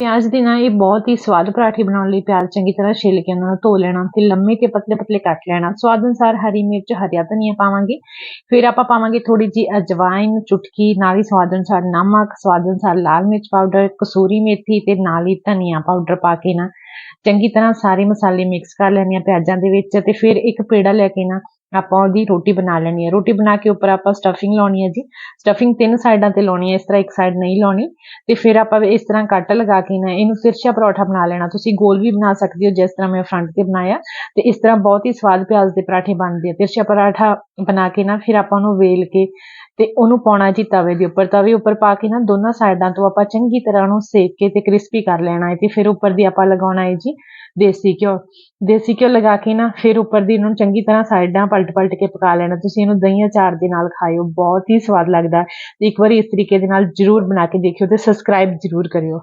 ਪਿਆਜ਼ ਦੇ ਨਾਲ ਇਹ ਬਹੁਤ ਹੀ ਸਵਾਦ ਪਰਾਠੇ ਬਣਾਉਣ ਲਈ ਪਿਆਜ਼ ਚੰਗੀ ਤਰ੍ਹਾਂ ਛਿੱਲ ਕੇ ਉਹਨਾਂ ਨੂੰ ਧੋ ਲੈਣਾ, ਤੇ ਲੰਮੇ ਤੇ ਪਤਲੇ ਪਤਲੇ ਕੱਟ ਲੈਣਾ। ਸਵਾਦ ਅਨੁਸਾਰ ਹਰੀ ਮਿਰਚ, ਹਰੀਆ ਧਨੀਆ ਪਾਵਾਂਗੇ। ਫਿਰ ਆਪਾਂ ਪਾਵਾਂਗੇ ਥੋੜੀ ਜੀ ਅਜਵਾਇਨ ਚੁਟਕੀ, ਨਾਲ ਹੀ ਸਵਾਦ ਅਨੁਸਾਰ ਨਮਕ, ਸਵਾਦ ਅਨੁਸਾਰ ਲਾਲ ਮਿਰਚ ਪਾਊਡਰ, ਕਸੂਰੀ ਮੇਥੀ ਤੇ ਨਾਲ ਹੀ ਧਨੀਆ ਪਾਊਡਰ ਪਾ ਕੇ ਨਾ ਚੰਗੀ ਤਰ੍ਹਾਂ ਸਾਰੇ ਮਸਾਲੇ ਮਿਕਸ ਕਰ ਲੈਣੇ ਆ ਪਿਆਜ਼ਾਂ ਦੇ ਵਿੱਚ, ਤੇ ਫਿਰ ਇੱਕ ਪੇੜਾ ਲੈ ਕੇ ਨਾ ਆਪਾਂ ਉਹਦੀ ਰੋਟੀ ਬਣਾ ਲੈਣੀ ਹੈ। ਰੋਟੀ ਬਣਾ ਕੇ ਉੱਪਰ ਆਪਾਂ ਸਟਫਿੰਗ ਲਾਉਣੀ ਹੈ ਜੀ। ਸਟਫਿੰਗ ਤਿੰਨ ਸਾਈਡਾਂ ਤੇ ਲਾਉਣੀ ਹੈ, ਇਸ ਤਰ੍ਹਾਂ ਇੱਕ ਸਾਈਡ ਨਹੀਂ ਲਾਉਣੀ। ਤੇ ਫਿਰ ਆਪਾਂ ਇਸ ਤਰ੍ਹਾਂ ਕੱਟ ਲਗਾ ਕੇ ਨਾ ਇਹਨੂੰ ਤਿਰਛਾ ਪਰੌਠਾ ਬਣਾ ਲੈਣਾ। ਤੁਸੀਂ ਗੋਲ ਵੀ ਬਣਾ ਸਕਦੇ ਹੋ, ਜਿਸ ਤਰ੍ਹਾਂ ਮੈਂ ਫਰੰਟ ਤੇ ਬਣਾਇਆ। ਤੇ ਇਸ ਤਰ੍ਹਾਂ ਬਹੁਤ ਹੀ ਸਵਾਦ ਪਿਆਜ਼ ਦੇ ਪਰਾਠੇ ਬਣਦੇ ਆ। ਤਿਰਛਾ ਪਰਾਠਾ ਬਣਾ ਕੇ ਨਾ ਫਿਰ ਆਪਾਂ ਉਹਨੂੰ ਵੇਲ ਕੇ ਤੇ ਉਹਨੂੰ ਪਾਉਣਾ ਜੀ ਤਵੇ ਦੇ ਉੱਪਰ। ਤਵੇ ਉੱਪਰ ਪਾ ਕੇ ਨਾ ਦੋਨਾਂ ਸਾਈਡਾਂ ਤੋਂ ਆਪਾਂ ਚੰਗੀ ਤਰ੍ਹਾਂ ਉਹਨੂੰ ਸੇਕ ਕੇ ਤੇ ਕ੍ਰਿਸਪੀ ਕਰ ਲੈਣਾ ਹੈ। ਤੇ ਫਿਰ ਉੱਪਰ ਦੀ ਆਪਾਂ ਲਗਾਉਣਾ ਹੈ ਜੀ ਦੇਸੀ ਘਿਓ। ਦੇਸੀ ਘਿਓ ਲਗਾ ਕੇ ਨਾ ਫਿਰ ਉੱਪਰ ਦੀ ਇਹਨੂੰ ਚੰਗੀ ਤਰ੍ਹਾਂ ਸਾਈਡਾਂ ਪਲਟ ਪਲਟ ਕੇ ਪਕਾ ਲੈਣਾ, ਤੁਸੀਂ ਇਹਨੂੰ ਦਹੀਂ ਅਚਾਰ ਦੇ ਨਾਲ ਖਾਇਓ, ਬਹੁਤ ਹੀ ਸਵਾਦ ਲੱਗਦਾ ਇੱਕ ਵਾਰੀ ਇਸ ਤਰੀਕੇ ਦੇ ਨਾਲ ਜਰੂਰ ਬਣਾ ਕੇ ਦੇਖਿਓ ਤੇ ਸਬਸਕ੍ਰਾਈਬ ਜਰੂਰ ਕਰਿਓ।